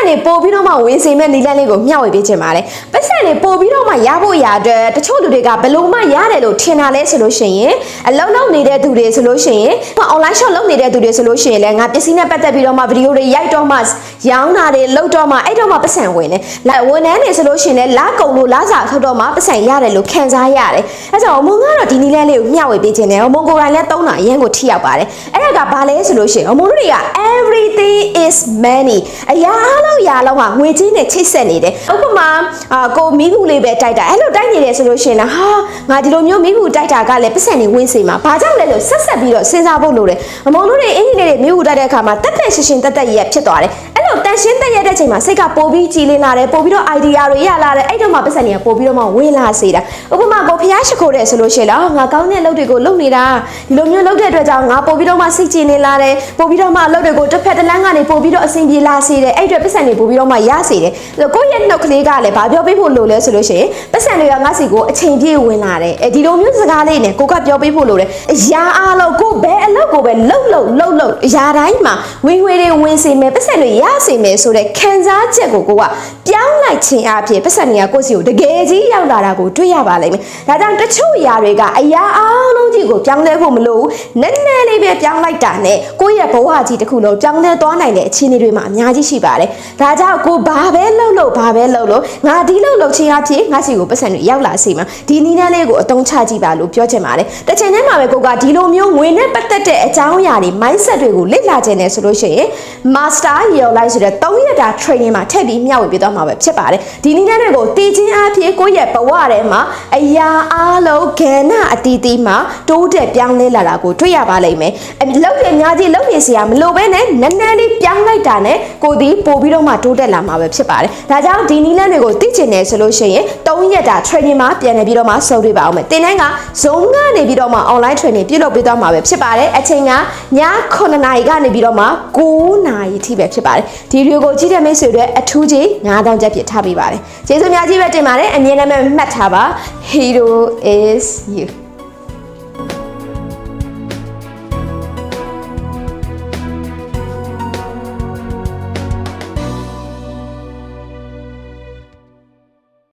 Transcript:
က်နေပို့ပြီးတော့မှဝင်စေမဲ့နီလန်းလေးကိုမျှဝေပေးချင်ပါတယ်ပ တ်စံနေပို့ပြီးတော့မှရဖို့ရအတွက်တချို့လူတွေကဘယ်လို့မှရတယ်လို့ထင်တာလဲဆိုလို့ရှိရင်အလုံးလုံးနေတဲ့သူတွေဆိုလို့ရှိရင်ဟို online shop လုပ်နေတဲ့သူတွေဆိုလို့ရှိရင်လည်းငါပစ္စည်းနဲ့ပတ်သက်ပြီးတော့မှဗီဒီယိုတွေရိုက်တော့မှရောင်းတာတွေလုပ်တော့မှအဲ့တော့မှပတ်စံဝင်တယ်လာဝန်ထမ်းတွေဆိုလို့ရှိရင်လည်းလာကုံလို့လာစာထုတ်တော့မှပတ်စံရတယ်လို့ခံစားရတယ်အဲကြောင့်အမုံကတော့ဒီနီလန်းလေးကိုမျှဝေပေးချင်တယ်အမုံကိုယ်တိုင်လည်းသုံးတာအရင်ကိုထိရောက်ပါတယ်အဲ့ဒါကဘာလဲဆိုလို့ရှိရင်အမုံတို့တွေက everything is money အရာအလုံးရာလုံးကငွေချင်းနဲ့ချိတ်ဆက်နေတယ်ဥပမာအာကိုမိဘူးလေးပဲတိုက်တာအဲ့လိုတိုက်နေတယ်ဆိုလို့ရှိရင်လည်းဟာငါဒီလိုမျိုးမိဘူးတိုက်တာကလည်းပတ်စံနေဝင်စေမှာဘာကြောင့်လဲလို့ဆက်ဆက်ပြီးတော့စဉ်းစားဖို့လိုတယ်အမုံတို့တွေအင်ကြီးလေးတွေမိဘူးတိုက်တဲ့အခါမှာတက်တက်ရှင်းရှင်းတက်တက်ရက်ဖြစ်သွားတယ်အဲ့လိုတန် ရှင်းတက်ရက်တဲ့ချိန်မှာစိတ်ကပိုပြီးကြည်လင်လာတယ်ပိုပြီးတော့ idea တွေရလာတယ်အဲ့တော့မှပတ်စံတွေကပိုပြီးတော့မှဝင်လာစေတာဥပမာကိုဖျားရှိခိုးတယ်ဆိုလို့ရှိရင်လည်းငါကောင်းတဲ့လုပ်တွေကိုလုပ်နေတာဒီလိုမျိုးလုပ်တဲ့အတွက်ကြောင့်ငါပိုပြီးတော့မှစိတ်ကြည်နေလာတယ်ပိုပြီးတော့မှအလုပ်တွေကိုတစ်ဖက်တစ်လမ်းကနေပိုပြီးတော့အဆင်ပြေလာစေတယ်အဲ့အတွက်ပတ်စံတွေပိုပြီးတော့မှရစေတယ်ကိုယ့်ရဲ့နှုတ်ကလေးကလည်းဘာပြောပေးဖို့လိုလဲဆိုလို့ရှိရင်ပတ်စံတွေကငါစီကိုအချိန်ပြည့်ဝင်လာတယ်အဲဒီလိုမျိုးစကားလေးနဲ့ကိုကပြောပေးဖို့လိုတယ်အရာအားလုံးကိုဘယ်အလုပ်ကိုပဲလှုပ်လှုပ်လှုပ်လှုပ်အရာတိုင်းမှာဝင်ငွေတွေဝင်စေမယ်ပတ်စံတွေရစေမယ်ဆိုတဲ့ခံစားချက်ကိုကိုကပြောင်းလိုက်ခြင်းအပြင်ပတ်စံတွေကကိုယ့်စီကိုတကယ်ကြီးရောက်လာတာကိုတွေ့ရပါလိမ့်မယ်ဒါကြောင့်တချို့အရာတွေကအရာအားလုံးကြီးကိုပြောင်းလဲဖို့မလိုဘူးနည်းနည်းလေးပဲပြောင်းလိုက်တာနဲ့ကိုယ့်ရဲ့ဘဝကြီးတစ်ခုလုံးပြောင်းလဲသွားနိုင်တဲ့အခြေအနေတွေမှာအများကြီးရှိပါတယ်ဒါကြောင့်ကိုဘာပဲလှုပ်လှု ပ်ဘာပဲလှုပ်လို့ငါဒီလှုပ်လှုပ်ခြင်းအပြင်ငါစီကိုပတ်စံတွေရောက်လာစေမှာဒီနည်းနည်းလေးကိုအသုံးချကြည့်ပါလို့ပြောချင်ပါတယ်တစ်ချိန်တည်းမှာပဲကိုကဒီလိုမျိုးငွေနဲ့ပတ်သက်တဲ့အကြောင်းအရာတွေ mindset တွေကိုလေ့လာခြင်းနဲ့ဆိုလို့ရှိရင် master year life ဆိုတဲ့3ရက်တာ training မှာထည့်ပြီးမျှဝေပေးသွားမှာပဲဖြစ်ပါတယ်ဒီနည်းလမ်းတွေကိုတည်ခြင်းအဖြစ်ကိုယ့်ရဲ့ဘဝထဲမှာအရာအားလုံးကဏ္ဍအတီးတီးမှာတိုးတက်ပြောင်းလဲလာတာကိုတွေ့ရပါလိမ့်မယ်အလုပ်တွေအများကြီးလုပ်နေစရာမလိုဘဲနဲ့နည်းနည်းလေးပြောင်းလိုက်တာနဲ့ကိုယ်ဒီပို့ပြီးတော့မှတိုးတက်လာမှာပဲဖြစ်ပါတယ်ဒါကြောင့်ဒီနည်းလမ်းတွေကိုသိချင်တယ်ဆိုလို့ရှိရင်3ရက်တာ training မှာပြန်နေပြီးတော့မှစုံတွေ့ပါအောင်မယ်တင်တိုင်းက Zoom ကနေပြီးတော့မှ online training ပြုလုပ်ပေးသွားမှာပဲဖြစ်ပါတယ်အချိန်ကည9နာရီကနေပြီးတော့မှ9နာရီထိပဲဖြစ်ပါတယ်ဒီဗီဒီယိုကိုကြည့်တဲ့မိတ်ဆွေတွေအထူးကြီး9000ကျပ်ပြထားပေးပါတယ်ကျေးဇူးများကြီးပဲတင်ပါတယ်အမြဲတမ်းမှတ်ထားပါ Hero is you